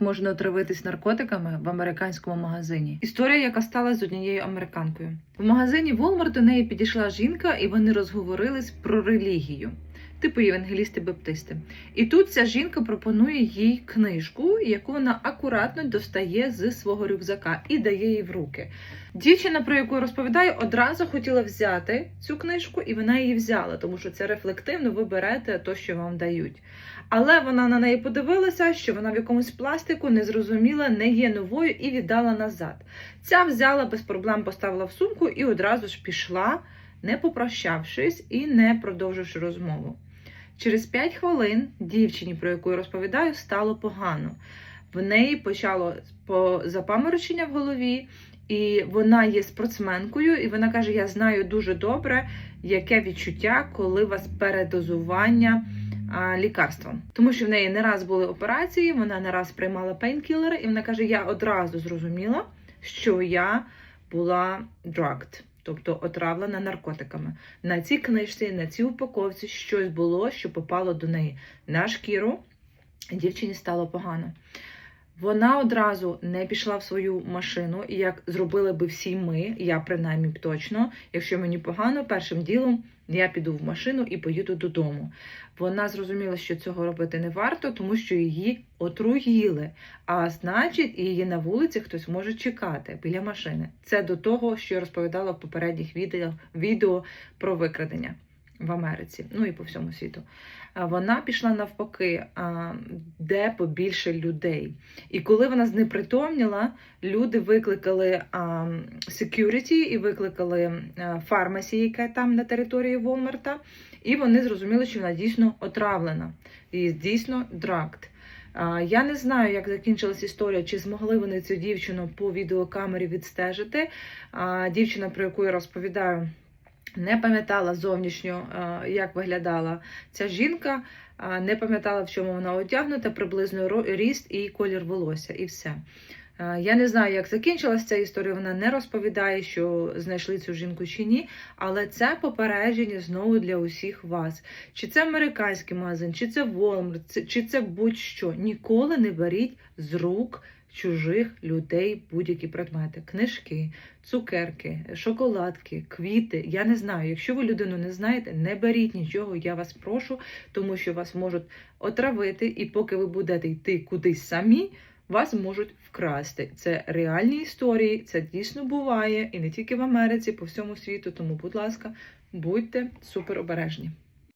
Можна отравитись наркотиками в американському магазині. Історія, яка стала з однією американкою. В магазині Walmart до неї підійшла жінка, і вони розговорились про релігію. Типу євангелісти-баптисти. І тут ця жінка пропонує їй книжку, яку вона акуратно достає з свого рюкзака і дає їй в руки. Дівчина, про яку розповідаю, одразу хотіла взяти цю книжку, і вона її взяла, тому що це рефлективно, ви берете те, що вам дають. Але вона на неї подивилася, що вона в якомусь пластику не зрозуміла, не є новою і віддала назад. Ця взяла без проблем, поставила в сумку і одразу ж пішла, не попрощавшись і не продовживши розмову. Через 5 хвилин дівчині, про яку я розповідаю, стало погано. В неї почало по- запаморочення в голові, і вона є спортсменкою, і вона каже: Я знаю дуже добре, яке відчуття, коли у вас передозування лікарством. Тому що в неї не раз були операції, вона не раз приймала пейнкілери, і вона каже: Я одразу зрозуміла, що я була drugged, тобто отравлена наркотиками. На цій книжці, на цій упаковці щось було, що попало до неї на шкіру. Дівчині стало погано. Вона одразу не пішла в свою машину, і як зробили би всі ми, я принаймні точно, якщо мені погано, першим ділом я піду в машину і поїду додому. Вона зрозуміла, що цього робити не варто, тому що її отруїли. А значить, її на вулиці хтось може чекати біля машини. Це до того, що я розповідала в попередніх відео про викрадення в Америці, ну і по всьому світу. Вона пішла навпаки, де побільше людей. І коли вона знепритомніла, люди викликали security і викликали фармасі, яка там на території Волмарта, і вони зрозуміли, що вона дійсно отравлена і дійсно дракт. Я не знаю, як закінчилась історія, чи змогли вони цю дівчину по відеокамері відстежити. Дівчина, про яку я розповідаю, не пам'ятала зовнішньо, е, як виглядала ця жінка, не пам'ятала, в чому вона одягнута, приблизно ріст і колір волосся, і все. Е, Я не знаю, як закінчилася ця історія. Вона не розповідає, що знайшли цю жінку чи ні. Але це попередження знову для усіх вас. Чи це американський магазин, чи це Walmart, чи це будь-що. Ніколи не беріть з рук чужих людей будь-які предмети, книжки, цукерки, шоколадки, квіти. Я не знаю. Якщо ви людину не знаєте, не беріть нічого, я вас прошу, тому що вас можуть отравити, і поки ви будете йти кудись самі, вас можуть вкрасти. Це реальні історії, це дійсно буває, і не тільки в Америці, по всьому світу. Тому, будь ласка, будьте супер обережні.